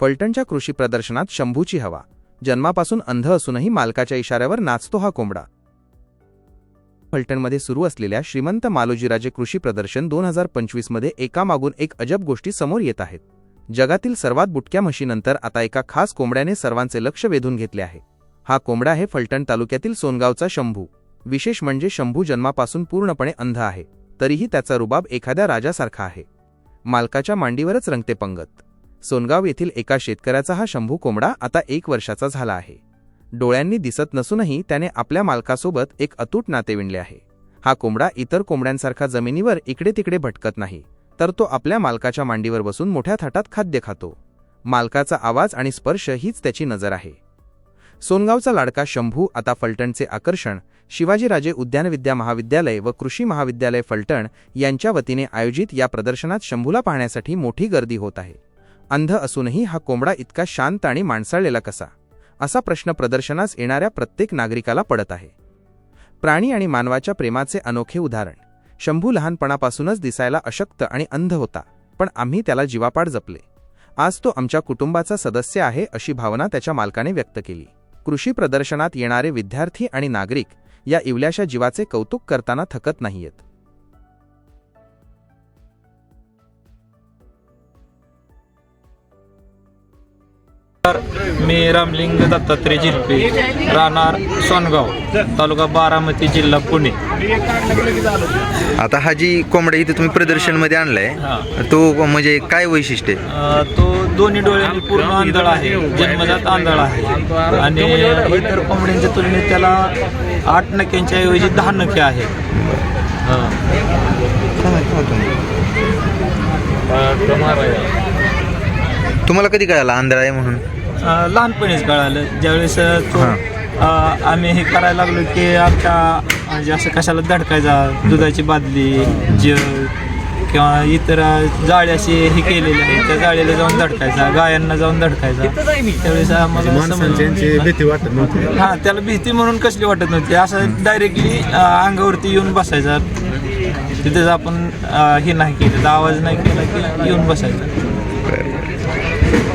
फलटणच्या कृषी प्रदर्शनात शंभूची हवा. जन्मापासून अंध असूनही मालकाच्या इशाऱ्यावर नाचतो हा कोंबडा. फलटणमध्ये सुरू असलेल्या श्रीमंत मालोजीराजे कृषी प्रदर्शन दोन हजार पंचवीसमध्ये एकामागून एक अजब गोष्टी समोर येत आहेत. जगातील सर्वात बुटक्या म्हशीनंतर आता एका खास कोंबड्याने सर्वांचे लक्ष वेधून घेतले आहे. हा कोंबडा आहे फलटण तालुक्यातील सोनगावचा शंभू. विशेष म्हणजे शंभू जन्मापासून पूर्णपणे अंध आहे. तरीही त्याचा रुबाब एखाद्या राजासारखा आहे. मालकाच्या मांडीवरच रंगते पंगत. सोनगाव येथील एका शेतकऱ्याचा हा शंभू कोंबडा आता एक वर्षाचा झाला आहे. डोळ्यांनी दिसत नसूनही त्याने आपल्या मालकासोबत एक अतूट नाते विणले आहे. हा कोंबडा इतर कोंबड्यांसारखा जमिनीवर इकडे तिकडे भटकत नाही तर तो आपल्या मालकाच्या मांडीवर बसून मोठ्या थाटात खाद्य खातो. मालकाचा आवाज आणि स्पर्श हीच त्याची नजर आहे. सोनगावचा लाडका शंभू आता फलटणचे आकर्षण शिवाजीराजे उद्यानविद्या महाविद्यालय व कृषी महाविद्यालय फलटण यांच्या वतीने आयोजित या प्रदर्शनात शंभूला पाहण्यासाठी मोठी गर्दी होत आहे. अंध असूनही हा कोंबडा इतका शांत आणि माणसाळलेला कसा? असा प्रश्न प्रदर्शनास येणाऱ्या प्रत्येक नागरिकाला पडत आहे. प्राणी आणि मानवाच्या प्रेमाचे अनोखे उदाहरण. शंभू लहानपणापासूनच दिसायला अशक्त आणि अंध होता पण आम्ही त्याला जीवापाड जपले. आज तो आमच्या कुटुंबाचा सदस्य आहे अशी भावना त्याच्या मालकाने व्यक्त केली. कृषी प्रदर्शनात येणारे विद्यार्थी आणि नागरिक या इवल्याशा जीवाचे कौतुक करताना थकत नाहीयेत. मी रामलिंग दत्तात्रय जिल्पे राहणार सोनगाव तालुका बारामती जिल्हा पुणे. आता हा जी कोंबडा इथे तुम्ही प्रदर्शनमध्ये आणलाय. तो म्हणजे काय वैशिष्ट्य आहे? तो दोन्ही डोळ्यांनी पूर्ण आंधळ आहे जन्मजात आंधळ आहे. आणि इतर कोंबड्यांच्या तुलनेत त्याला आठ नक्यांच्या ऐवजी दहा नखे आहेत. हां. तुम्हाला कधी कळाला आंधळा आहे म्हणून? अं, लहानपणीच कळालं. ज्यावेळेस अं, तो हां. अं, आम्ही हे करायला लागलो की आमच्या म्हणजे असं कशाला धडकायचा? दुधाची बादली जग किंवा इतर जाळे असे हे केलेले आहेत त्या जाळीला जाऊन धडकायचा गायांना जाऊन धडकायचा. त्यावेळेस आम्हाला समजलं- भीती वाटत नव्हती. हा त्याला भीती म्हणून कसली वाटत नव्हती. असं डायरेक्टली अंगावरती येऊन बसायचा. तिथेच आपण अं, हे नाही केलं. आवाज नाही केला की येऊन बसायचा. Bye.